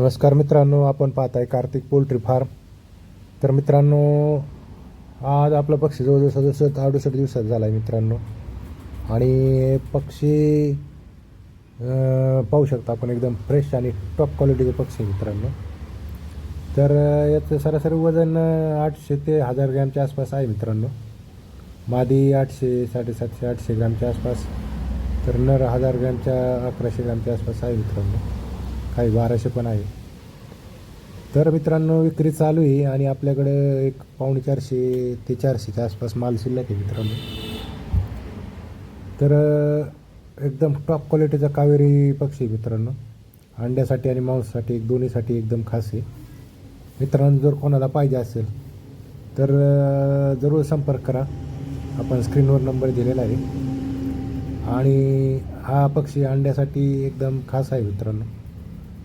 नमस्कार मित्रांनो आपण पाहत आहे कार्तिक पोल्ट्री फार्म. तर मित्रांनो आज आपला पक्षी जवळजवळ सदुसष्ट अडुसष्ट दिवसात झाला आहे मित्रांनो. आणि पक्षी पाहू शकता आपण एकदम फ्रेश आणि टॉप क्वालिटीचे पक्षी मित्रांनो. तर याचं सरासरी वजन आठशे ते हजार ग्रॅमच्या आसपास आहे मित्रांनो. मादी आठशे साडेसातशे आठशे ग्रॅमच्या आसपास. तर नर हजार ग्रॅमच्या अकराशे ग्रॅमच्या आसपास आहे मित्रांनो. काही बाराशे पण आहे. तर मित्रांनो विक्री चालू आहे आणि आपल्याकडे एक पावणे चारशे ते चारशेच्या आसपास माल शिल्लक आहे मित्रांनो. तर एकदम टॉप क्वालिटीचा कावेरी पक्षी आहे मित्रांनो. अंड्यासाठी आणि मांसासाठी एक दोन्हीसाठी एकदम खास आहे. मित्रांनो जर कोणाला पाहिजे असेल तर जरूर संपर्क करा. आपण स्क्रीनवर नंबर दिलेला आहे. आणि हा पक्षी अंड्यासाठी एकदम खास आहे मित्रांनो.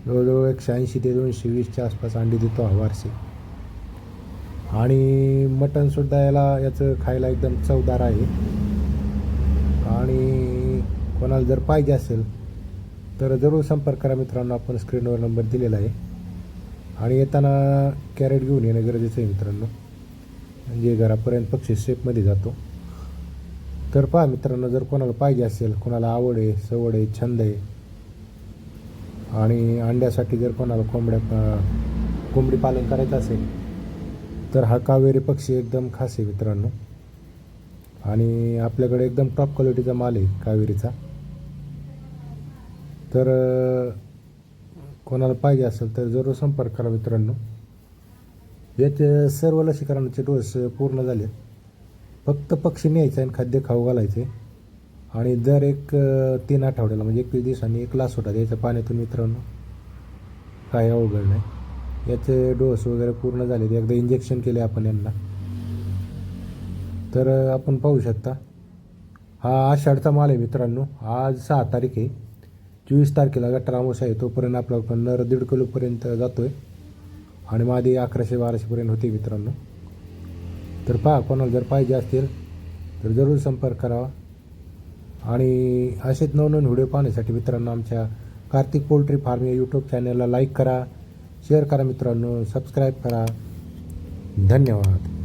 जवळजवळ एकशे ऐंशी ते दोनशे वीसच्या आसपास अंडी देतो हा वारशी. आणि मटणसुद्धा याला याचं खायला एकदम चवदार आहे. आणि कोणाला जर पाहिजे असेल तर जरूर संपर्क करा मित्रांनो आपण स्क्रीनवर नंबर दिलेला आहे. आणि येताना कॅरेट घेऊन येणं गरजेचं आहे मित्रांनो. म्हणजे घरापर्यंत पक्षी सेफमध्ये जातो. तर पहा मित्रांनो जर कोणाला पाहिजे असेल कोणाला आवड आहे सवड आहे छंद आहे आणि अंड्यासाठी जर कोणाला कोंबड्या कोंबडी पालन करायचं असेल तर हा कावेरी पक्षी एकदम खास आहे मित्रांनो. आणि आपल्याकडे एकदम टॉप क्वालिटीचा माल आहे कावेरीचा. तर कोणाला पाहिजे असेल तर जरूर संपर्क करा मित्रांनो. याचे सर्व लसीकरणाचे डोस पूर्ण झाले फक्त पक्षी न्यायचे आणि खाद्य खाऊ घालायचे. आणि दर एक तीन आठवड्याला म्हणजे एकवीस दिवसांनी एक ग्लास होता द्यायचा पाण्यातून मित्रांनो काय अवघड नाही. याचे डोस वगैरे पूर्ण झाले एकदा इंजेक्शन केले आपण यांना. तर आपण पाहू शकता हा आषाढचा माल आहे मित्रांनो. आज सहा तारीख आहे. चोवीस तारखेला गट्टर आहे. तोपर्यंत आपला पण नर दीड किलोपर्यंत जातो आहे आणि मादी अकराशे बाराशेपर्यंत होते मित्रांनो. तर पहा कोणाला जर पाहिजे असतील तर जरूर संपर्क करावा. आणि असेच नवनवीन व्हिडिओ पाहण्यासाठी मित्रांनो आमच्या कार्तिक पोल्ट्री फार्म या यूट्यूब चॅनलला लाईक करा शेअर करा मित्रांनो सबस्क्राईब करा. धन्यवाद.